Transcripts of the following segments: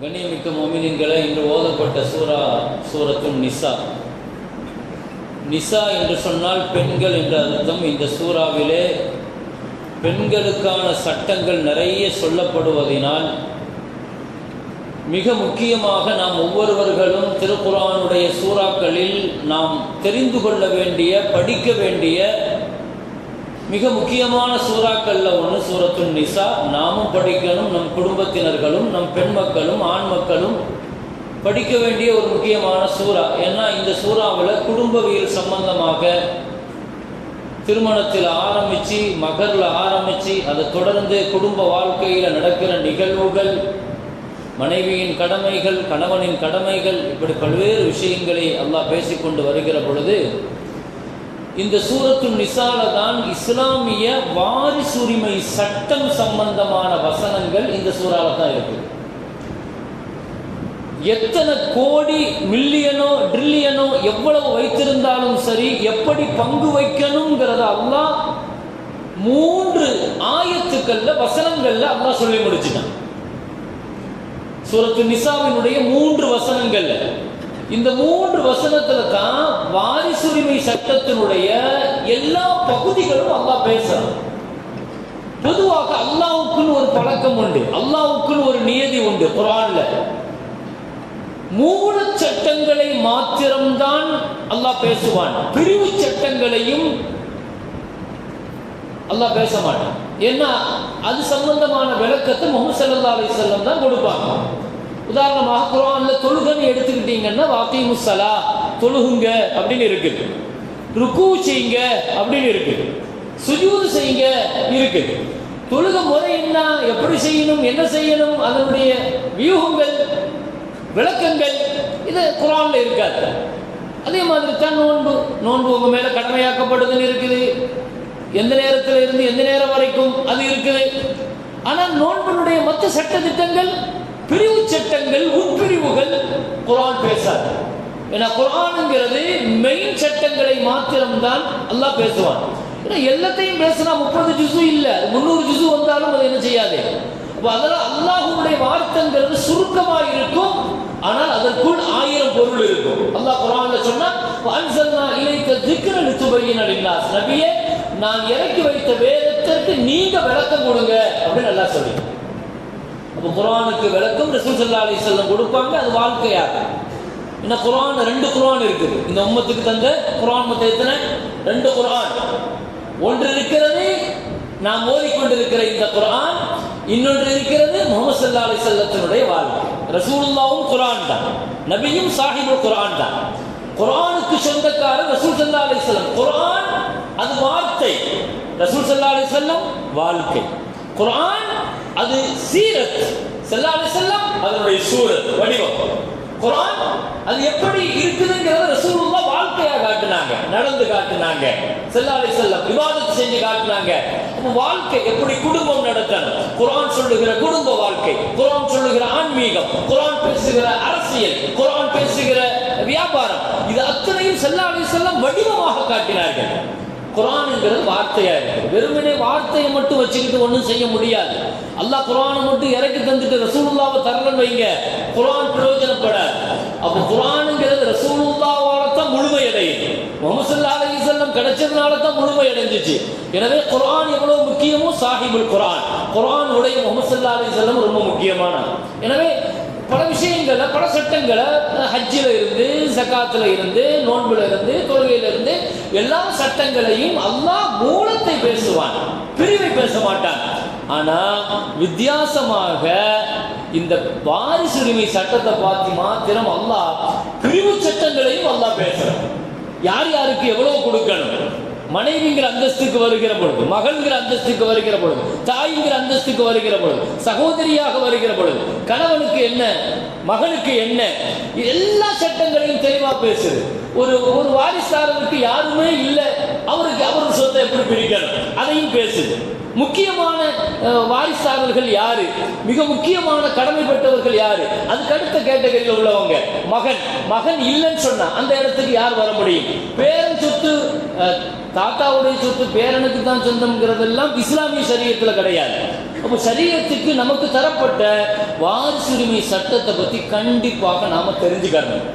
கண்ணியமிக்க மோமினின்களை இன்று ஓதப்பட்ட சூரா சூரத்தும் நிசா. நிசா என்று சொன்னால் பெண்கள் என்ற அர்த்தம். இந்த சூறாவிலே பெண்களுக்கான சட்டங்கள் நிறைய சொல்லப்படுவதினால் மிக முக்கியமாக நாம் ஒவ்வொருவர்களும் திருக்குறானுடைய சூறாக்களில் நாம் தெரிந்து கொள்ள வேண்டிய படிக்க வேண்டிய மிக முக்கியமான சூறாக்களில் ஒன்று சூரத்துன் நிசா. நாமும் படிக்கணும் நம் குடும்பத்தினர்களும் நம் பெண் மக்களும் ஆண் மக்களும் படிக்க வேண்டிய ஒரு முக்கியமான சூறா. ஏன்னா இந்த சூறாவில் குடும்பவியல் சம்பந்தமாக திருமணத்தில் ஆரம்பித்து மகரில் ஆரம்பித்து அதை தொடர்ந்து குடும்ப வாழ்க்கையில் நடக்கிற நிகழ்வுகள் மனைவியின் கடமைகள் கணவனின் கடமைகள் இப்படி பல்வேறு விஷயங்களை அல்லாஹ் பேசிக்கொண்டு வருகிற பொழுது இந்த சூரத்து நிசால தான் இஸ்லாமிய வாரிசுரிமை சட்டம் சம்பந்தமான வசனங்கள் இந்த சூறால தான் இருக்கு எத்தனை கோடி மில்லியனோ ட்ரில்லியனோ எவ்வளவு வைத்திருந்தாலும் சரி எப்படி பங்கு வைக்கணுங்கிறத அல்லா மூன்று ஆயத்துக்கள்ல வசனங்கள்ல அல்லா சொல்லி முடிச்சுட்டான். சூரத்து நிசாவினுடைய மூன்று வசனங்கள்ல. இந்த மூன்று வசனத்துல தான் வாரிசுரிமை சட்டத்தினுடைய எல்லா பகுதிகளும் அல்லாஹ் பேசுறான். பொதுவாக அல்லாவுக்குன்னு ஒரு பழக்கம் உண்டு. அல்லாவுக்குன்னு ஒரு நியதி உண்டு குரான்ல மூல சட்டங்களை மாத்திரம்தான் அல்லாஹ் பேசுவான். பிரிவு சட்டங்களையும் அல்லாஹ் பேச மாட்டான். ஏன்னா அது சம்பந்தமான விளக்கத்தை முகமது சல்லா அலிசல்லம் தான் கொடுப்பாங்க. உதாரணமாக குரான்ல தொழுகன்னு எடுத்துக்கிட்டீங்கன்னா வாக்கி முசலா தொழுகுங்க அப்படின்னு இருக்குது ருக்கு செய்யுங்க அப்படின்னு இருக்குது சுஜூது செய்யுங்க இருக்குது தொழுக முறை என்ன எப்படி செய்யணும் என்ன செய்யணும் அதனுடைய வியூகங்கள் விளக்கங்கள் இது குரான்ல இருக்காது. அதே மாதிரி தான் நோன்பு. நோன்பு உங்க மேல கடமையாக்கப்படுதுன்னு இருக்குது. எந்த நேரத்தில் இருந்து எந்த நேரம் வரைக்கும் அது இருக்குது. ஆனால் நோன்பினுடைய மற்ற சட்ட திட்டங்கள் பிரிவு சட்டங்கள் உட்பிரிவுகள் குரான் பேசாது. ஏன்னா குரானுங்கிறது மெயின் சட்டங்களை மாத்திரம்தான் அல்லாஹ் பேசுவான். ஏன்னா எல்லாத்தையும் பேசினா முப்பது ஜிசு இல்லை முந்நூறு ஜிசு வந்தாலும் அது என்ன செய்யாது. அப்போ அதெல்லாம் அல்லாஹுடைய வார்த்தைங்கிறது சுருக்கமாக இருக்கும். ஆனால் அதற்குள் ஆயிரம் பொருள் இருக்கும். அல்லாஹ் குரான்ல சொன்னா அன்சல்னா இலைத்த திக்கிற லித்துபையின் அலில்லாஸ் நபியே நான் இறக்கி வைத்த வேதத்திற்கு நீங்க விளக்கம் கொடுங்க. அப்படின்னு நல்லா சொல்லுங்க அப்போ குரானுக்கு விளக்கம் ரசூல் சல்லா அலி செல்லம் கொடுப்பாங்க அது வாழ்க்கையாக. என்ன குரான் ரெண்டு குரான் இருக்குது. இந்த உம்மத்துக்கு தந்த குரான் மொத்தம் எத்தனை? ரெண்டு குரான் ஒன்று இருக்கிறது நாம் ஓதிக்கொண்டிருக்கிற இந்த குரான் இன்னொன்று இருக்கிறது முகமது சல்லா அலி செல்லத்தினுடைய வாழ்க்கை. ரசூலுல்லாவும் குரான் தான். நபியும் சாஹிபும் குரான் தான். குரானுக்கு சொந்தக்காரர் ரசூல் சல்லா அலி செல்லம் குரான் அது வார்த்தை ரசூல் சல்லா அலி செல்லம் வாழ்க்கை. குரான் அது சீரத். சல்லா செல்லம் அதனுடைய சூரத் வடிவம். குரான் அது எப்படி இருக்குதுங்கிறத ரசூலுல்லா வாழ்க்கையா காட்டுனாங்க நடந்து காட்டுனாங்க. செல்லாலை செல்லம் விவாதத்தை செஞ்சு காட்டுனாங்க. வாழ்க்கை எப்படி குடும்பம் நடத்தணும்? குரான் சொல்லுகிற குடும்ப வாழ்க்கை குரான் சொல்லுகிற ஆன்மீகம் குரான் பேசுகிற அரசியல் குரான் பேசுகிற வியாபாரம் இது அத்தனையும் செல்லாலை செல்லம் வடிவமாக காட்டினார்கள். குரானுங்கிறது வார்த்தையா இருக்கு வெறுமனே வார்த்தையை மட்டும் வச்சுக்கிட்டு ஒன்றும் செய்ய முடியாது. அல்லாஹ் குரானை மட்டும் இறக்கி தந்துட்டு ரசூலுல்லாவை தரலன்னு வைங்க. குரான் பிரயோஜனப்படாது. அப்போ குரானுங்கிறது ரசூலுல்லாவால தான் முழுமை அடையுது முகமது சல்லா அலி செல்லம் கிடைச்சதுனால தான் முழுமை அடைஞ்சிச்சு எனவே குரான் எவ்வளவு முக்கியமோ சாஹிபுல் குரான். குரான் உடைய முகமது சல்லா அலி செல்லம் ரொம்ப முக்கியமான எனவே பல விஷயங்களை பல சட்டங்களை ஹஜ்ஜில் இருந்து சக்காத்துல இருந்து நோன்புல இருந்து தொழுகையில இருந்து எல்லா சட்டங்களையும் அல்லாஹ் மூலத்தை பேசுவான். பிரிவை பேச மாட்டான். ஆனா வித்தியாசமாக இந்த வாரிசுரிமை சட்டத்தை பார்த்து மாத்திரம் அல்லாஹ் பிரிவு சட்டங்களையும் அல்லாஹ் பேசுறான். யார் யாருக்கு எவ்வளவு கொடுக்கணும்? மனைவிங்கிற அந்தஸ்துக்கு வருகிற பொழுது மகன்கிற அந்தஸ்துக்கு வருகிற பொழுது தாய்ங்கிற அந்தஸ்துக்கு வருகிற பொழுது சகோதரியாக வருகிற பொழுது கணவனுக்கு என்ன மகனுக்கு என்ன எல்லா சட்டங்களையும் தெளிவா பேசுது. ஒரு ஒரு வாரிசாரருக்கு யாருமே இல்லை அவருக்கு அவர் சொத்தை எப்படி பிரிக்கணும்? அதையும் பேசுது. முக்கியமான வாரிசாளர்கள் யாரு? மிக முக்கியமான கடமைப்பட்டவர்கள் யாரு? அதுக்கு அடுத்த கேட்டகரியில் உள்ளவங்க. மகன். மகன் இல்லைன்னு சொன்னா அந்த இடத்துக்கு யார் வர முடியும்? பேரன் சொத்து தாத்தாவுடைய சொத்து பேரனுக்கு தான் சொந்தம்ங்கிறதெல்லாம் இஸ்லாமிய சரீரத்தில் கிடையாது. அப்போ சரீரத்துக்கு நமக்கு தரப்பட்ட வாரிசுரிமை சட்டத்தை பற்றி கண்டிப்பாக நாம் தெரிஞ்சுக்கணும்.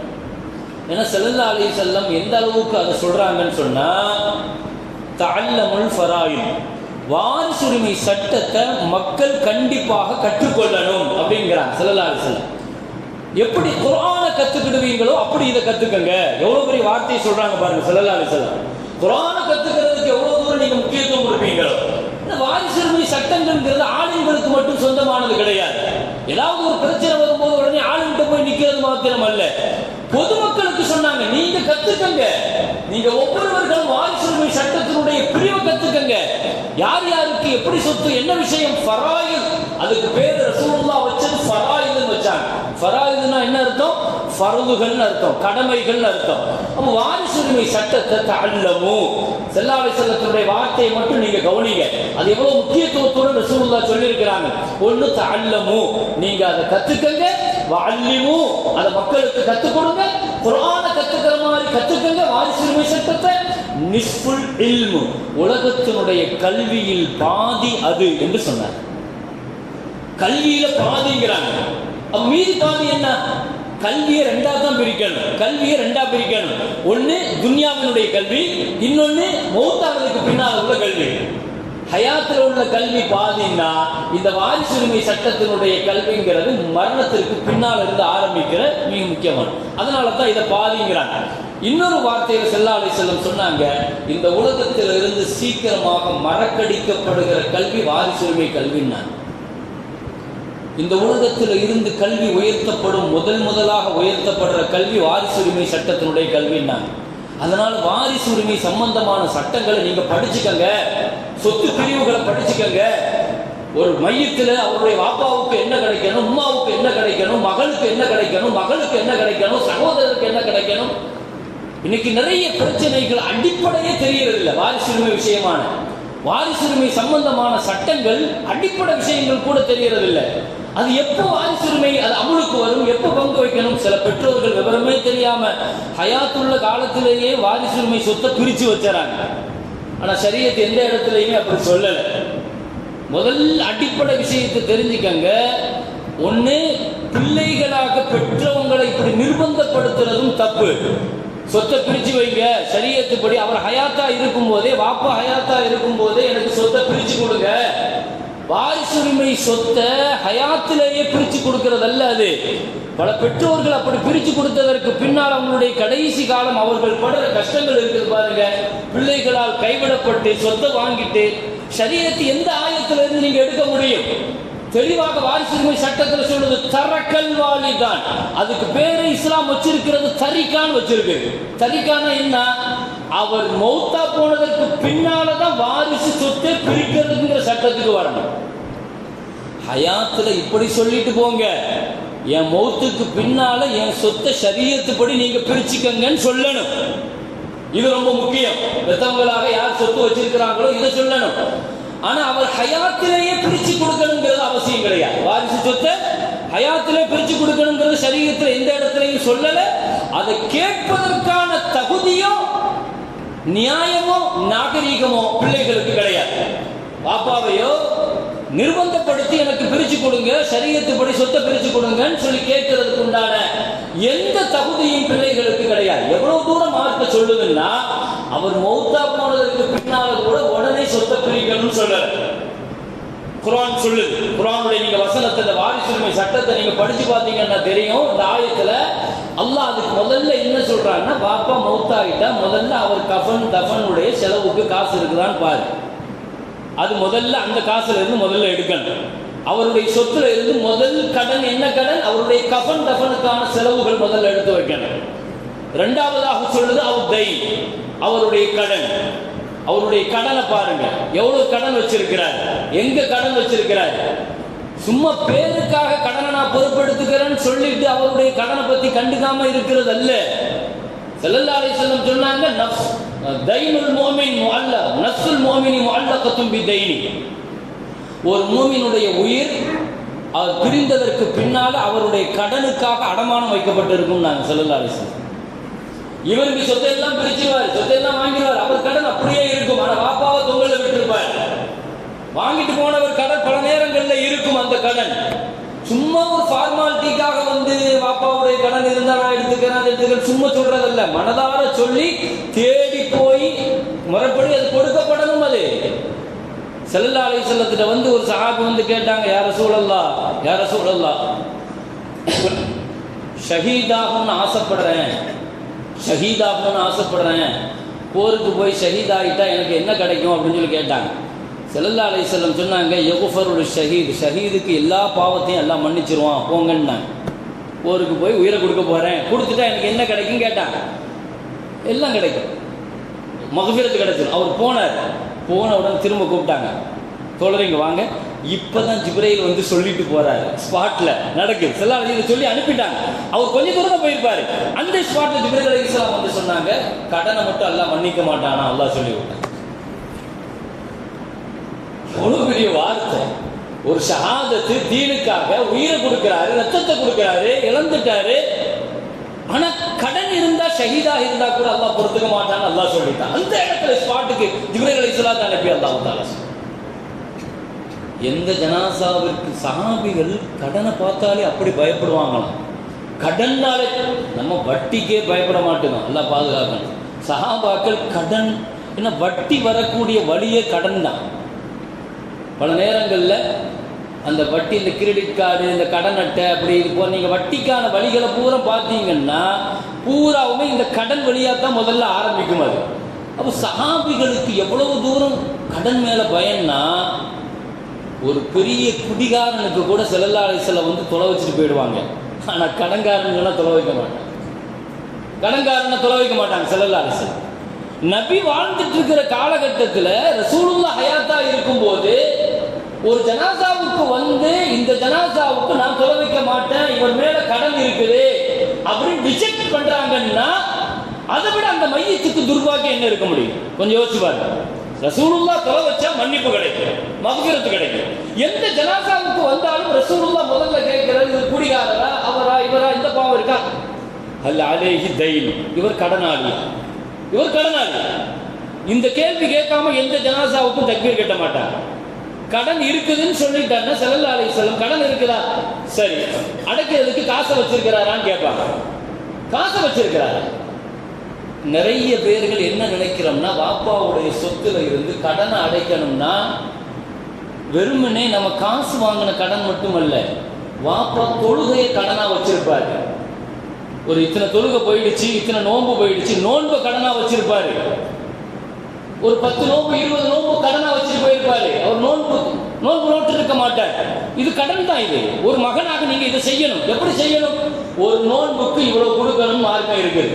ஏன்னா செல்லல்லா அலி செல்லம் எந்த அளவுக்கு அதை சொல்கிறாங்கன்னு சொன்னால் தல்லமுல் ஃபராயில் வாரிசுரிமை சட்டத்தை மக்கள் கண்டிப்பாக கற்றுக்கொள்ளணும் அப்படிங்கிறாங்க செல்லலாறு அலி எப்படி குரானை கத்துக்கிடுவீங்களோ அப்படி இதை கத்துக்கங்க. எவ்வளவு பெரிய வார்த்தையை சொல்றாங்க பாருங்க செல்லலாறு அலி குரானை கத்துக்கிறதுக்கு எவ்வளவு தூரம் நீங்க முக்கியத்துவம் கொடுப்பீங்களோ? இந்த வாரிசுரிமை சட்டங்கள்ங்கிறது ஆளுங்களுக்கு மட்டும் சொந்தமானது கிடையாது. ஏதாவது ஒரு பிரச்சனை வரும்போது உடனே போய் நிக்கிறது மாத்திரம் அல்ல பொதுமக்களுக்கு சொன்னாங்க நீங்க கத்துக்கங்க. நீங்க ஒவ்வொருவர்களும் வாரிசுரிமை சட்டத்தினுடைய பிரிவை கத்துக்கங்க. யார் யாருக்கு எப்படி சொத்து என்ன விஷயம் ஃபராயில். அதுக்கு பேர் ரசூலுல்லா வச்சது ஃபராயில்னு வச்சாங்க. ஃபராயில்னா என்ன அர்த்தம்? ஃபரதுகள்னு அர்த்தம் கடமைகள்னு அர்த்தம். அப்போ வாரிசுரிமை சட்டத்தை தள்ளமு செல்லாவை செல்லத்தினுடைய வார்த்தையை மட்டும் நீங்க கவனிங்க. அது எவ்வளவு முக்கியத்துவத்துடன் ரசூலுல்லா சொல்லியிருக்கிறாங்க. ஒன்று தள்ளமு நீங்க அதை கத்துக்கங்க வல்லிமு அதை மக்களுக்கு கத்துக் கொடுங்க குரான கத்துக்கிற மாதிரி கத்துக்கங்க வாரிசுரிமை சட்டத்தை. நிஸ்புல் இல்மு உலகத்தினுடைய கல்வியில் பாதி அது என்று சொன்னார். கல்வியில பாதிங்கிறாங்க. அப்ப மீதி பாதி என்ன? கல்வியை ரெண்டா தான் பிரிக்கணும். கல்வியை ரெண்டா பிரிக்கணும். ஒன்னு துன்யாவினுடைய கல்வி இன்னொன்னு மௌத்தாவதுக்கு பின்னால் உள்ள கல்வி. ஹயாத்தில் உள்ள கல்வி பாதின்னா இந்த வாரிசுரிமை சட்டத்தினுடைய கல்விங்கிறது மரணத்திற்கு பின்னால் இருந்து ஆரம்பிக்கிற மிக முக்கியமான அதனால தான் இதை பாதிங்கிறாங்க. இன்னொரு வார்த்தையில் செல்லாலை செல்லம் சொன்னாங்க இந்த உலகத்தில் இருந்து சீக்கிரமாக மறக்கடிக்கப்படுகிற கல்வி வாரிசுரிமை கல்வின்னா இந்த உலகத்தில் இருந்து கல்வி உயர்த்தப்படும் முதல் முதலாக உயர்த்தப்படுற கல்வி வாரிசுரிமை சட்டத்தினுடைய கல்வின்னாங்க அதனால் வாரிசுரிமை சம்பந்தமான சட்டங்களை நீங்க படிச்சுக்கங்க. சொத்து பிரிவுகளை படிச்சுக்கங்க. ஒரு மையத்தில் அவருடைய வாப்பாவுக்கு என்ன கிடைக்கணும் உமாவுக்கு என்ன கிடைக்கணும் மகளுக்கு என்ன கிடைக்கணும் மகளுக்கு என்ன கிடைக்கணும் சகோதரருக்கு என்ன கிடைக்கணும்? இன்னைக்கு நிறைய பிரச்சனைகள் அடிப்படையே தெரியறதில்லை. வாரிசுரிமை விஷயமான வாரிசுரிமை சம்பந்தமான சட்டங்கள் அடிப்படை விஷயங்கள் கூட தெரியறதில்லை. அது எப்போ வாரிசுரிமை அது அமுலுக்கு வரும் எப்போ பங்கு வைக்கணும்? சில பெற்றோர்கள் விவரமே தெரியாம ஹயாத்துள்ள காலத்திலேயே வாரிசுரிமை சொத்தை பிரிச்சு வச்சுறாங்க. ஆனால் சரியத்து எந்த இடத்துலையுமே அப்படி சொல்லலை. முதல் அடிப்படை விஷயத்தை தெரிஞ்சுக்கங்க. ஒன்று பிள்ளைகளாக பெற்றவங்களை இப்படி நிர்பந்தப்படுத்துறதும் தப்பு. சொத்தை பிரித்து வைங்க. சரியத்துப்படி அவர் ஹயாத்தா இருக்கும் போதே வாப்பா ஹயாத்தா இருக்கும் போதே எனக்கு சொத்தை பிரித்து கொடுங்க. வாரிசுரிமை சொத்தை ஹயாத்திலேயே பிரித்து கொடுக்கறதல்ல அது. பல பெற்றோர்கள் அப்படி பிரித்து கொடுத்ததற்கு பின்னால் அவங்களுடைய கடைசி காலம் அவர்கள் படுற கஷ்டங்கள் இருக்குது பாருங்க. பிள்ளைகளால் கைவிடப்பட்டு சொத்தை வாங்கிட்டு சரீரத்தை எந்த ஆயத்திலிருந்து நீங்க எடுக்க முடியும்? தெளிவாக வாரிசுரிமை சட்டத்தில் சொல்றது தரக்கல் வாலிதான். அதுக்கு பேரு இஸ்லாம் வச்சிருக்கிறது தரிக்கான்னு வச்சிருக்கு. தரிக்கான என்ன? அவர் மௌத்தா போனதற்கு பின்னாலதான் வாரிசு சொத்தை பிரிக்கிறதுங்கிற சட்டத்துக்கு வரணும். ஹயாத்துல இப்படி சொல்லிட்டு போங்க. என் மௌத்துக்கு பின்னால என் சொத்தை சரியத்துப்படி நீங்க பிரிச்சுக்கங்கன்னு சொல்லணும். இது ரொம்ப முக்கியம். பெத்தவங்களாக யார் சொத்து வச்சிருக்கிறாங்களோ இதை சொல்லணும். ஆனா அவர் ஹயாத்திலேயே பிரிச்சு கொடுக்கணுங்கிறது அவசியம் கிடையாது. வாரிசு சொத்தை ஹயாத்திலே பிரிச்சு கொடுக்கணுங்கிறது சரீரத்தில் எந்த இடத்துலையும் சொல்லல. அதை கேட்பதற்கான தகுதியும் நியாயமோ நாகரீகமோ பிள்ளைகளுக்கு கிடையாது. பாப்பாவையோ நிர்பந்தப்படுத்தி எனக்கு பிரிச்சு கொடுங்க சரீரத்துப்படி சொத்தை பிரிச்சு கொடுங்கன்னு சொல்லி கேட்கறதுக்கு உண்டான எந்த தகுதியும் பிள்ளைகளுக்கு கிடையாது. எவ்வளவு தூரம் மார்க்க சொல்லுதுன்னா அவர் மௌத்தா போனதற்கு பின்னால கூட உடனே சொத்தை பிரிக்கணும்னு சொல்றாரு. குரான் சொல்லுது. குரானுடைய நீங்க வசனத்தை இந்த வாரிசுரிமை சட்டத்தை நீங்க படிச்சு பார்த்தீங்கன்னா தெரியும். இந்த ஆயத்துல அல்லாஹ் அதுக்கு முதல்ல என்ன சொல்றாங்கன்னா பாப்பா மௌத்தாகிட்டா முதல்ல அவர் கஃபன் தஃபனுடைய செலவுக்கு காசு இருக்குதான்னு பாரு. அது முதல்ல அந்த காசுல இருந்து முதல்ல எடுக்கணும். அவருடைய சொத்துல இருந்து முதல் கடன் என்ன கடன்? அவருடைய கஃபன் தஃபனுக்கான செலவுகள் முதல்ல எடுத்து வைக்கணும். ரெண்டாவதாக சொல்லுது அவர் தை அவருடைய கடன். அவருடைய கடனை பாருங்க. எவ்வளவு கடன் வச்சிருக்கிறார்? எங்க கடன் வச்சிருக்கிறார்? சும்மா பேருக்காக கடனை நான் பொறுப்பெடுத்துக்கிறேன்னு சொல்லிட்டு அவருடைய கடனை பத்தி கண்டுக்காம இருக்கிறது அல்ல செல்லல்லாரை செல்லம் சொன்னாங்க தைனுல் மோமின் முஅல்ல நஃப்ஸுல் மோமினி முஅல்லகத்தும் கத்தும்பி தைனி ஒரு மூமினுடைய உயிர் அவர் பிரிந்ததற்கு பின்னால அவருடைய கடனுக்காக அடமானம் வைக்கப்பட்டிருக்கும் நாங்கள் செல்லல்லாரை இவருக்கு சொத்தை எல்லாம் பிரிச்சிருவார் சொத்தை எல்லாம் வாங்கிடுவார் அவர் கடன் அப்படியே இருக்கும். ஆனால் பாப்பாவை தொங்கல விட்டுருப்பார். வாங்கிட்டு போனவர் கடன் பல நேரங்கள்ல இருக்கும் அந்த கடன். சும்மா ஒரு ஃபார்மாலிட்டிக்காக வந்து பாப்பாவுடைய கடன் இருந்தா நான் எடுத்துக்கிறேன் எடுத்துக்கிறேன் சும்மா சொல்றதல்ல. மனதார சொல்லி தேடி போய் முறைப்படி அது கொடுக்கப்படணும் அது. செல்லல்லா அலை செல்லத்திட்ட வந்து ஒரு சஹாபி வந்து கேட்டாங்க யார சூழல்லா யார சூழல்லா ஷஹீதாகணும்னு ஆசைப்படுறேன். ஷஹீதாகணும்னு ஆசைப்படுறேன். போருக்கு போய் ஷஹீத் ஆகிட்டா எனக்கு என்ன கிடைக்கும் அப்படின்னு சொல்லி கேட்டாங்க. செல்லல்லா அலை செல்லம் சொன்னாங்க யகுஃபருடைய ஷஹீத். ஷஹீதுக்கு எல்லா பாவத்தையும் எல்லாம் மன்னிச்சிருவான். போங்கன்னாங்க போருக்கு போய் உயிரை கொடுக்க போகிறேன் கொடுத்துட்டா எனக்கு என்ன கிடைக்கும் கேட்டாங்க எல்லாம் கிடைக்கும். மகபீரத்து கிடைச்சிடும் அவர் போனார். போன உடனே திரும்ப கூப்பிட்டாங்க. தோழரைங்க வாங்க. இப்போ தான் ஜிப்ரையில் வந்து சொல்லிட்டு போகிறாரு ஸ்பாட்டில் நடக்குது. செல்லா அலையில் சொல்லி அனுப்பிட்டாங்க. அவர் கொஞ்சம் தூரம் தான் போயிருப்பாரு. அந்த ஸ்பாட்டில் ஜிப்ரைல் அலி இஸ்லாம் வந்து சொன்னாங்க கடனை மட்டும் எல்லாம் மன்னிக்க மாட்டானா? எல்லாம் சொல்லி விட்டாங்க அவ்வளோ பெரிய வார்த்தை. ஒரு ஷஹாதத்து தீனுக்காக உயிரை கொடுக்கிறாரு ரத்தத்தை கொடுக்கிறாரு இழந்துட்டாரு. ஆனா கடன் இருந்தா ஷஹீதா இருந்தா கூட அல்லாஹ் பொறுத்துக்க மாட்டான்னு அல்லாஹ் சொல்லிட்டான். அந்த இடத்துல ஸ்பாட்டுக்கு ஜிப்ரைல் அலி இஸ்லாத்தை அனுப்பி அல்லாஹ் தாலா எந்த ஜனாசாவிற்கு சஹாபிகள் கடனை பார்த்தாலே அப்படி பயப்படுவாங்களாம்? கடன்னாலே நம்ம வட்டிக்கே பயப்பட மாட்டோம்? நல்லா பாதுகாக்கணும். சஹாபாக்கள் கடன் என்ன வட்டி வரக்கூடிய வழியே கடன் தான் பல நேரங்களில் அந்த வட்டி இந்த கிரெடிட் கார்டு இந்த கடன் அட்டை அப்படி இது போல் நீங்கள் வட்டிக்கான வழிகளை பூரா பார்த்தீங்கன்னா பூராவுமே இந்த கடன் வழியாக தான் முதல்ல ஆரம்பிக்கும் அது. அப்போ சஹாபிகளுக்கு எவ்வளவு தூரம் கடன் மேலே பயன்னா ஒரு பெரிய குடிகாரனுக்கு கூட செல்லல்லாலை செல்ல வந்து தொலை வச்சுட்டு போயிடுவாங்க. ஆனால் கடன்காரனுக்குன்னா தொலை வைக்க மாட்டாங்க. கடன்காரனை தொலை வைக்க மாட்டாங்க செல்லல்லாலை செல்ல நபி வாழ்ந்துட்டு இருக்கிற காலகட்டத்தில் ரசூலுல்லா ஹயாத்தா இருக்கும்போது ஒரு ஜனாசாவுக்கு வந்து இந்த ஜனாசாவுக்கு நான் தொலை வைக்க மாட்டேன் இவர் மேல கடன் இருக்குது அப்படின்னு ரிஜெக்ட் பண்றாங்கன்னா அதை விட அந்த மையத்துக்கு துர்பாக்கியம் என்ன இருக்க முடியும்? கொஞ்சம் யோசிச்சு பாருங்க. ரசூலுல்லா தொலை வச்சா மன்னிப்பு கிடைக்கும் மகுரத்து கிடைக்கும். எந்த ஜனாசாவுக்கு வந்தாலும் ரசூலுல்லா முதல்ல கேட்கிறது இது குடிகாரரா அவரா இவரா இந்த பாவம் இருக்கா? அல்ல அலேஹி தைல். இவர் கடனாளி. இவர் கடனாளி. இந்த கேள்வி கேட்காம எந்த ஜனாசாவுக்கும் தக்கீர் கட்ட மாட்டாங்க. கடன் இருக்குதுன்னு சொல்லிட்டாருன்னா செல்லல்லா அலை செல்லம் கடன் இருக்குதா? சரி. அடைக்கிறதுக்கு காசை வச்சிருக்கிறாரான்னு கேட்பாங்க. காசை வச்சிருக்கிறாரா. நிறைய பேர்கள் என்ன நினைக்கிறோம்னா வாப்பாவுடைய சொத்துல இருந்து கடனை அடைக்கணும்னா வெறுமனே நம்ம காசு வாங்கின கடன் மட்டுமல்ல வாப்பா தொழுகையை கடனா வச்சிருப்பாரு. ஒரு இத்தனை தொழுகை போயிடுச்சு இத்தனை நோன்பு போயிடுச்சு நோன்பு கடனா வச்சிருப்பாரு. ஒரு பத்து நோம்பு இருபது நோம்பு கடனா வச்சுட்டு போயிருப்பாரு. அவர் நோன்பு நோன்பு நோட்டு இருக்க மாட்டார். இது கடன் தான் இது. ஒரு மகனாக நீங்க இதை செய்யணும். எப்படி செய்யணும்? ஒரு நோன்புக்கு இவ்வளவு கொடுக்கணும் மார்க்கம் இருக்குது.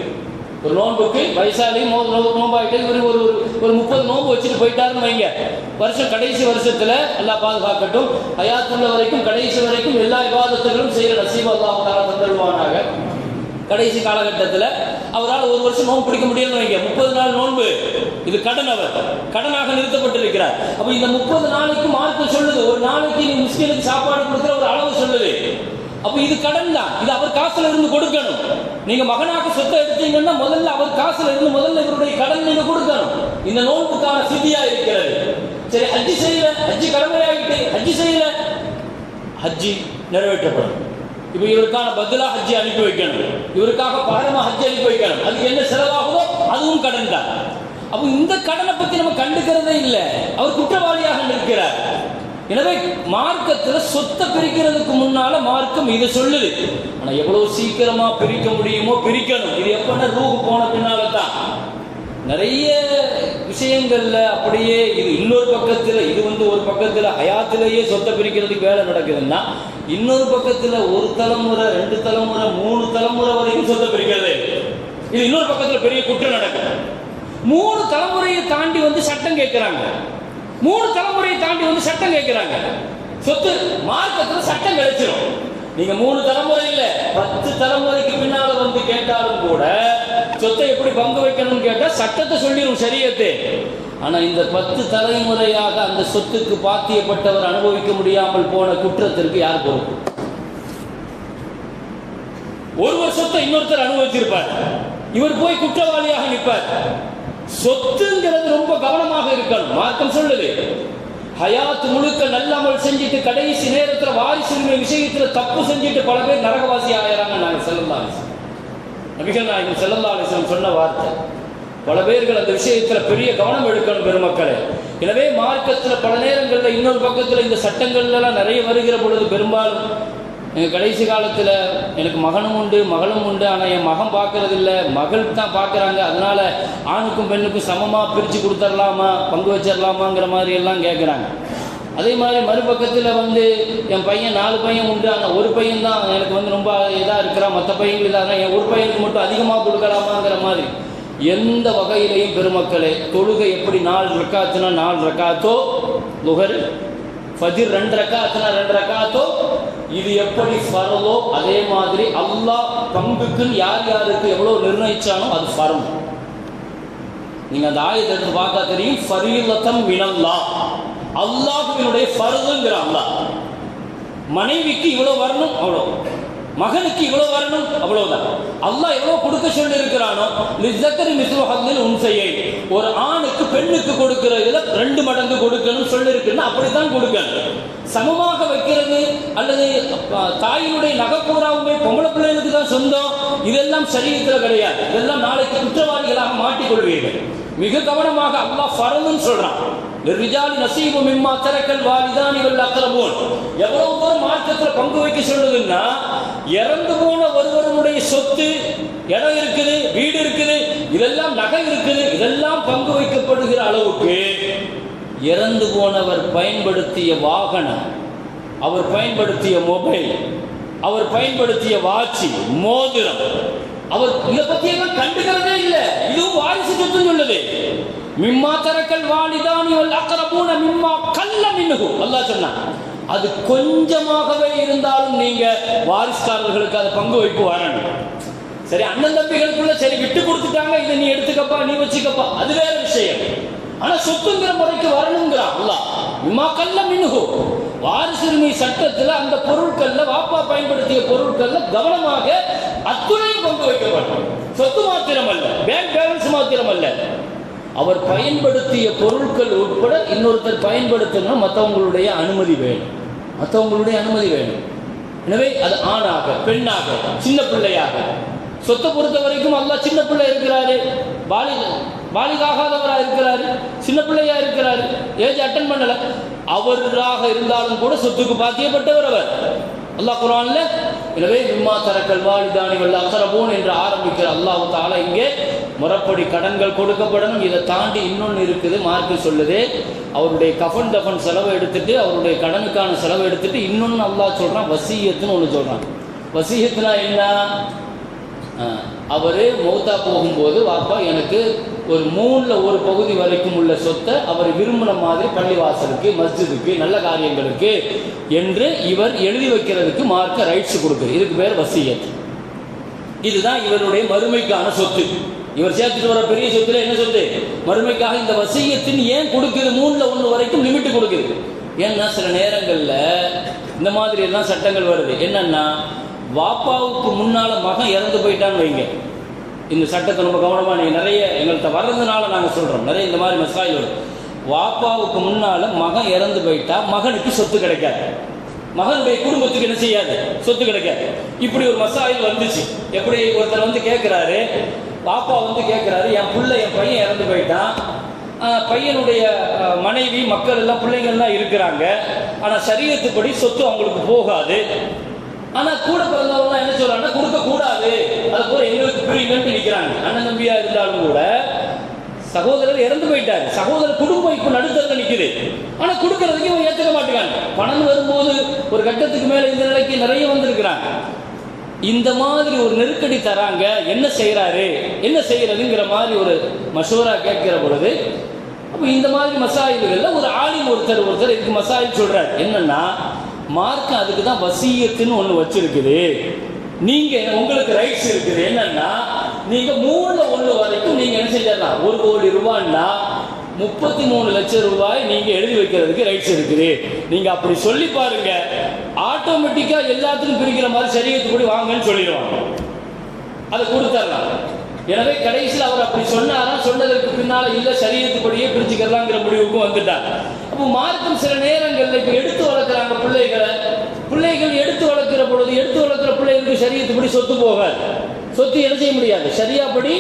ஒரு நோன்புக்கு வயசாலி நோம்பாயிட்டு இவர் ஒரு ஒரு ஒரு முப்பது நோன்பு வச்சுட்டு போயிட்டாருன்னு வைங்க. வருஷம் கடைசி வருஷத்துல எல்லாம் பாதுகாக்கட்டும். ஹயாத்துள்ள வரைக்கும் கடைசி வரைக்கும் எல்லா விவாதத்துகளும் செய்யற நசீப் அல்லாஹ் தந்துடுவானாக கடைசி காலகட்டத்தில் அவரால் ஒரு வருஷம் நோன்பு பிடிக்க முடியலன்னு வைங்க. முப்பது நாள் நோன்பு. இது கடன் அவர். கடனாக நிறுத்தப்பட்டிருக்கிறார். அப்ப இந்த முப்பது நாளைக்கு மார்க்கம் சொல்லுது. ஒரு நாளைக்கு நீ முஸ்லீமுக்கு சாப்பாடு கொடுக்குற ஒரு அளவு சொல்லுது. அப்ப இது கடன் தான். இது அவர் காசுல இருந்து கொடுக்கணும். நீங்க மகனாக சொத்தை எடுத்தீங்கன்னா முதல்ல அவர் காசுல இருந்து முதல்ல இவருடைய கடன் நீங்க கொடுக்கணும். இந்த நோன்புக்கான சித்தியா இருக்கிறது. சரி ஹஜ்ஜி செய்யல. ஹஜ்ஜி கடமையாகிட்டு ஹஜ்ஜி செய்யல. ஹஜ்ஜி நிறைவேற்றப்படும். இப்போ இவருக்கான பதிலாக ஹஜ்ஜி அனுப்பி வைக்கணும். இவருக்காக பகரமா ஹஜ்ஜி அனுப்பி வைக்கணும். அதுக்கு என்ன செலவாகுதோ அதுவும் கடன் தான். அப்போ இந்த கடனை பத்தி நம்ம கண்டுக்கிறதே இல்லை. அவர் குற்றவாளியாக நிற்கிறார் எனவே மார்க்கத்துல சொத்தை பிரிக்கிறதுக்கு முன்னால மார்க்கம் இதை சொல்லுது. ஆனால் எவ்வளவு சீக்கிரமா பிரிக்க முடியுமோ பிரிக்கணும். இது எப்பன்னா ரூ போன பின்னால தான் நிறைய விஷயங்கள்ல அப்படியே இது இன்னொரு பக்கத்துல இது வந்து ஒரு பக்கத்துல ஹயாத்திலேயே சொத்தை பிரிக்கிறதுக்கு வேலை நடக்குதுன்னா இன்னொரு பக்கத்துல ஒரு தலைமுறை ரெண்டு தலைமுறை மூணு தலைமுறை வரைக்கும் சொத்தை பிரிக்கிறது இது இன்னொரு பக்கத்துல பெரிய குற்றம் நடக்குது. மூணு தலைமுறையை தாண்டி வந்து சட்டம் கேட்கிறாங்க. மூணு தலைமுறையை தாண்டி வந்து சட்டம் கேட்கிறாங்க. சொத்து மார்க்கத்துல சட்டம் கிடைச்சிடும் நீங்க மூணு தலைமுறை இல்ல பத்து தலைமுறைக்கு பின்னால வந்து கேட்டாலும் கூட சொத்தை எப்படி பங்கு வைக்கணும்னு கேட்டா சட்டத்தை சொல்லிடும் சரியத்து. ஆனா இந்த பத்து தலைமுறையாக அந்த சொத்துக்கு பாத்தியப்பட்டவர் அனுபவிக்க முடியாமல் போன குற்றத்திற்கு யார் பொறுப்பு? ஒருவர் சொத்தை இன்னொருத்தர் அனுபவிச்சிருப்பார். இவர் போய் குற்றவாளியாக நிற்பார். சொத்துங்கிறது ரொம்ப கவனமாக இருக்கணும். மார்க்கம் சொல்லுது. ஹயாத் முழுக்க நல்ல அமல் செஞ்சுட்டு கடைசி நேரத்தில் வாரிசுரிமை விஷயத்தில் தப்பு செஞ்சுட்டு பல பேர் நரகவாசி ஆயிராங்க நாங்கள் செல்லலாம் நபிகள் நாயகம் செல்லல்லா அலிஸ்லாம் சொன்ன வார்த்தை. பல பேர்கள் அந்த விஷயத்தில் பெரிய கவனம் எடுக்கணும் பெருமக்களே. எனவே மார்க்கத்தில் பல நேரங்களில் இன்னொரு பக்கத்தில் இந்த சட்டங்கள்லாம் நிறைய வருகிற பொழுது பெரும்பாலும் கடைசி காலத்தில் எனக்கு மகனும் உண்டு மகளும் உண்டு. ஆனால் என் மகன் பார்க்கறது இல்ல மகள் தான் பார்க்குறாங்க. அதனால் ஆணுக்கும் பெண்ணுக்கும் சமமாக பிரித்து கொடுத்துடலாமா பங்கு வச்சிடலாமாங்கிற மாதிரி எல்லாம் கேட்குறாங்க அதே மாதிரி மறுபக்கத்தில் வந்து என் பையன் நாலு பையன் உண்டு. ஆனால் ஒரு பையன் தான் எனக்கு வந்து ரொம்ப இதாக இருக்கிறான். மற்ற பையன்கள் இதாக என் ஒரு பையனுக்கு மட்டும் அதிகமாக கொடுக்கலாமாங்கிற மாதிரி எந்த வகையிலையும் பெருமக்களே தொழுகை எப்படி நாலு ரக்காத்துனா நாலு ரக்காத்தோ லுகர் ஃபதிர் ரெண்டு ரக்காத்துனா ரெண்டு ரக்காத்தோ இது எப்படி ஃபரலோ அதே மாதிரி அல்லாஹ் பங்குக்குன்னு யார் யாருக்கு எவ்வளோ நிர்ணயிச்சானோ அது ஃபரம் நீங்க அந்த ஆயத்தை எடுத்து பார்த்தா தெரியும். ஃபரீலத்தம் மினல்லா அல்லாஹுவினுடைய ஃபருதுங்கிற அல்லாஹ். மனைவிக்கு இவ்வளவு வரணும் அவ்வளோ மகனுக்கு இவ்வளவு வரணும்? அவ்வளவுதான். அல்லாஹ் எவ்வளவு கொடுக்க சொல்லி இருக்கிறானோ லிஸ்ஸக்கரி மிஸ்ரு உன்சையை. ஒரு ஆணுக்கு பெண்ணுக்கு கொடுக்கிறதுல ரெண்டு மடங்கு கொடுக்கணும் சொல்லி இருக்குன்னு அப்படித்தான் கொடுக்கணும். சமமாக வைக்கிறது அல்லது தாயினுடைய நகைப்பூராவுமே பொம்பளை பிள்ளைகளுக்கு தான் சொந்தம். இதெல்லாம் சரீரத்தில் கிடையாது. இதெல்லாம் நாளைக்கு குற்றவாளிகளாக மாட்டிக்கொள்வீர்கள் மிக கவனமாக அல்லாஹ் ஃபரதுன்னு சொல்றான். ரிஜாலி நசீபு மிம்மா தரக்கல் வாலிதான் இவள் அக்கரபோன் எவ்வளவு தூரம் மார்க்கத்தில் பங்கு வைக்க சொல்லுதுன்னா இறந்து போன ஒருவருடைய சொத்து இடம் இருக்குது வீடு இருக்குது இதெல்லாம் நகை இருக்குது இதெல்லாம் பங்கு வைக்கப்படுகிற அளவுக்கு இறந்து போனவர் பயன்படுத்திய வாகனம் அவர் பயன்படுத்திய மொபைல் அவர் பயன்படுத்திய வாட்சி மோதிரம் அவர் இதை பத்தி எல்லாம் கண்டுக்கிறதே இல்லை. இதுவும் வாரிசு சொத்துன்னு சொல்லுது. மிம்மா தரக்கல் வாலிதானி அக்கறை அக்கரபூன மிம்மா கல்ல மின்னுகும். அல்லாஹ் சொன்னான். அது கொஞ்சமாகவே இருந்தாலும் நீங்க வாரிசுக்காரர்களுக்கு அது பங்கு வைப்பு வரணும். சரி அண்ணன் தம்பிகளுக்குள்ள சரி விட்டு கொடுத்துட்டாங்க இதை நீ எடுத்துக்கப்பா நீ வச்சுக்கப்பா. அது வேற விஷயம். ஆனா சொத்துங்கிற முறைக்கு வரணுங்கிறான் அல்ல இம்மா கல்ல வாரிசுரிமை சட்டத்துல அந்த பொருட்கள்ல வாப்பா பயன்படுத்திய பொருட்கள்ல கவனமாக அத்துணையும் பங்கு வைக்கப்படும் சொத்து மாத்திரம் அல்ல பேங்க் பேலன்ஸ் மாத்திரம் அல்ல அவர் பயன்படுத்திய பொருட்கள் உட்பட இன்னொருத்தர் பயன்படுத்தணும் மற்றவங்களுடைய அனுமதி வேணும். மற்றவங்களுடைய அனுமதி வேணும் எனவே அது ஆணாக பெண்ணாக சின்ன பிள்ளையாக. சொத்தை பொறுத்த வரைக்கும் அல்லா சின்ன பிள்ளை இருக்கிறாரு. பாலி பாலிகாகாதவராக இருக்கிறாரு. சின்ன பிள்ளையா இருக்கிறாரு. ஏஜ் அட்டன் பண்ணல. அவராக இருந்தாலும் கூட சொத்துக்கு பாத்தியப்பட்டவர் அவர். அல்லாஹ் குரான்ல எனவே விம்மா தரக்கல் வாலிதானி வல்ல அக்கரபூன் என்று ஆரம்பிக்கிற அல்லாஹ் தாலா இங்கே முறப்படி கடன்கள் கொடுக்கப்படணும். இதை தாண்டி இன்னொன்று இருக்குது மார்க்கு சொல்லுது அவருடைய கஃபன் தஃபன் செலவு எடுத்துட்டு அவருடைய கடனுக்கான செலவு எடுத்துட்டு இன்னொன்று அல்லாஹ் சொல்கிறான் வசியத்துன்னு ஒன்று சொல்கிறான் வசியத்துனா என்ன? அவர் மௌத்தா போகும்போது வாப்பா எனக்கு ஒரு மூணில் ஒரு பகுதி வரைக்கும் உள்ள சொத்தை அவர் விரும்பின மாதிரி பள்ளிவாசலுக்கு மஸ்ஜிதுக்கு நல்ல காரியங்களுக்கு என்று இவர் எழுதி வைக்கிறதுக்கு மார்க்க ரைட்ஸ் கொடுக்குது. இதுக்கு பேர் வசியத். இதுதான் இவருடைய மறுமைக்கான சொத்து. இவர் சேர்த்துட்டு வர பெரிய சொத்துல என்ன சொத்து? மறுமைக்காக இந்த வசியத்தின் ஏன் கொடுக்குது? மூணில் ஒன்று வரைக்கும் லிமிட் கொடுக்குது. ஏன்னா சில நேரங்களில் இந்த மாதிரி எல்லாம் சட்டங்கள் வருது. என்னன்னா வாப்பாவுக்கு முன்னால் மகன் இறந்து போயிட்டான்னு வைங்க. இந்த சட்டத்தை ரொம்ப கவனமாக நீங்கள் நிறைய எங்கள்கிட்ட வர்றதுனால நாங்கள் சொல்கிறோம் நிறைய இந்த மாதிரி மசாயில் வரும். வாப்பாவுக்கு முன்னால் மகன் இறந்து போயிட்டா மகனுக்கு சொத்து கிடைக்காது. மகனுடைய குடும்பத்துக்கு என்ன செய்யாது? சொத்து கிடைக்காது. இப்படி ஒரு மசாயில் வந்துச்சு. எப்படி ஒருத்தர் வந்து கேட்குறாரு பாப்பா வந்து கேட்குறாரு என் பிள்ளை என் பையன் இறந்து போயிட்டான். பையனுடைய மனைவி மக்கள் எல்லாம் பிள்ளைங்கள்லாம் இருக்கிறாங்க. ஆனால் சரீரத்துப்படி சொத்து அவங்களுக்கு போகாது. ஆனா கூட பிறந்தவங்க என்ன சொல்றாங்கன்னா கொடுக்க கூடாது. அது போல எங்களுக்கு புரியுங்கன்னு நிக்கிறாங்க. அண்ணன் தம்பியா இருந்தாலும் கூட சகோதரர் இறந்து போயிட்டாரு. சகோதரர் குடும்பம் இப்ப நடுத்தர நிக்குது. ஆனா கொடுக்கறதுக்கு இவன் ஏத்துக்க மாட்டேங்காங்க பணம் வரும்போது ஒரு கட்டத்துக்கு மேல இந்த நிலைக்கு நிறைய வந்திருக்கிறாங்க. இந்த மாதிரி ஒரு நெருக்கடி தராங்க. என்ன செய்யறாரு என்ன செய்யறதுங்கிற மாதிரி ஒரு மசூரா கேட்கிற பொழுது அப்ப இந்த மாதிரி மசாயில்கள்ல ஒரு ஆலிம் ஒருத்தர் ஒருத்தர் இதுக்கு மசாயில் சொல்றாரு. என்னன்னா மார்க் அதுக்கு தான் வசியத்துன்னு ஒன்று வச்சிருக்குது. நீங்கள் உங்களுக்கு ரைட்ஸ் இருக்குது. என்னன்னா நீங்கள் மூணு ஒன்று வரைக்கும் நீங்கள் என்ன செஞ்சிடலாம்? ஒரு கோடி ரூபான்னா முப்பத்தி மூணு லட்சம் ரூபாய் நீங்க எழுதி வைக்கிறதுக்கு ரைட்ஸ் இருக்குது. நீங்க அப்படி சொல்லி பாருங்க. ஆட்டோமேட்டிக்கா எல்லாத்துக்கும் பிரிக்கிற மாதிரி சரியத்துப்படி வாங்கன்னு சொல்லிடுவாங்க. அதை கொடுத்துடலாம். எனவே கடைசியில் அவர் அப்படி சொன்னாரா? சொன்னதற்கு பின்னால இல்ல சரீரத்துப்படியே பிரிச்சுக்கலாங்கிற முடிவுக்கும் வந்துட்டார். அப்போ மார்க்கம் சில நேரங்களில் இப்போ எடுத்து வளர்க்குறாங்க பிள்ளைகளை. பிள்ளைகள் எடுத்து வளர்க்கிற பொழுது எடுத்து வளர்க்குற பிள்ளைகளுக்கு சரீரத்துப்படி சொத்து போகாது. சொத்து என்ன செய்ய முடியாது? சரியாப்படி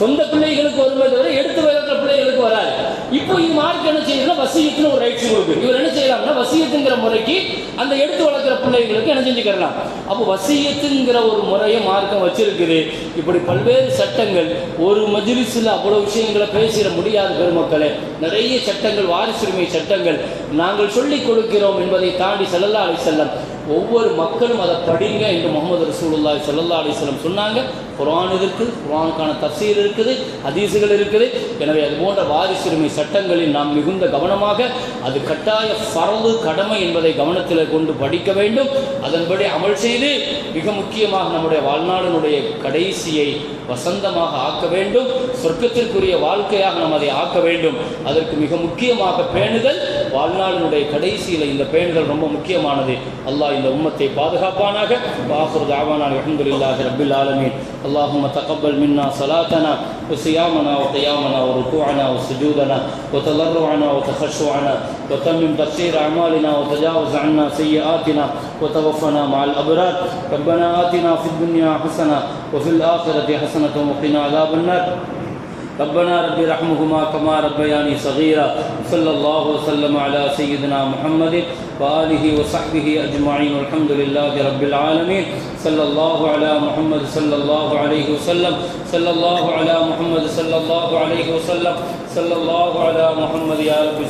சொந்த பிள்ளைகளுக்கு வருமே தவிர எடுத்து வைக்கிற பிள்ளைகளுக்கு வராது. இப்போ இது மார்க் என்ன செய்யுதுன்னா வசியத்துன்னு ஒரு ரைட்ஸ் கொடுக்கு இவர் என்ன செய்யலாம்னா வசியத்துங்கிற முறைக்கு அந்த எடுத்து வளர்க்குற பிள்ளைகளுக்கு என்ன செஞ்சுக்கலாம் அப்போ வசியத்துங்கிற ஒரு முறையை மார்க்கம் வச்சிருக்குது. இப்படி பல்வேறு சட்டங்கள் ஒரு மஜிலிஸில் அவ்வளோ விஷயங்களை பேசிட முடியாது பெருமக்களே. நிறைய சட்டங்கள் வாரிசுரிமை சட்டங்கள். நாங்கள் சொல்லிக் கொடுக்கிறோம் என்பதை தாண்டி செல்லல்லா அலி செல்லம் ஒவ்வொரு மக்களும் அதை படிங்க என்று முகமது ரசூலுல்லா ஸல்லல்லாஹு அலைஹி செல்லம் சொன்னாங்க. குரான் இருக்குது குரானுக்கான தஃசீர் இருக்குது ஹதீஸுகள் இருக்குது. எனவே அது போன்ற வாரிசுரிமை சட்டங்களில் நாம் மிகுந்த கவனமாக அது கட்டாய பரவு கடமை என்பதை கவனத்தில் கொண்டு படிக்க வேண்டும். அதன்படி அமல் செய்து மிக முக்கியமாக நம்முடைய வாழ்நாளினுடைய கடைசியை வசந்தமாக ஆக்க வேண்டும். சொர்க்கத்திற்குரிய வாழ்க்கையாக நாம் அதை ஆக்க வேண்டும். அதற்கு மிக முக்கியமாக பேணுதல் வாழ்நாளினுடைய கடைசியில் இந்த பேணுதல் ரொம்ப முக்கியமானது அல்லாஹ் இந்த உம்மத்தை பாதுகாப்பானாக வாஹுர் தாவானான் அல்ஹம்துலில்லாஹி ரப்பில் ஆலமீன் اللهم تقبل منا صلاتنا وصيامنا وقيامنا وركوعنا وسجودنا وتضرعنا وتخشعنا وتمم تقصير أعمالنا وتجاوز عنا سيئاتنا وتوفنا مع الأبرار ربنا آتنا في الدنيا حسنة وفي الآخرة حسنة وقنا عذاب النار ربنا رب رحمهما كما ربياني صغيرا. صلى الله وسلم على سيدنا محمد وآله وصحبه أجمعين. والحمد لله رب العالمين. صلى الله على محمد صلى الله عليه وسلم. صلى الله على محمد صلى الله عليه وسلم. صلى الله على محمد يا رب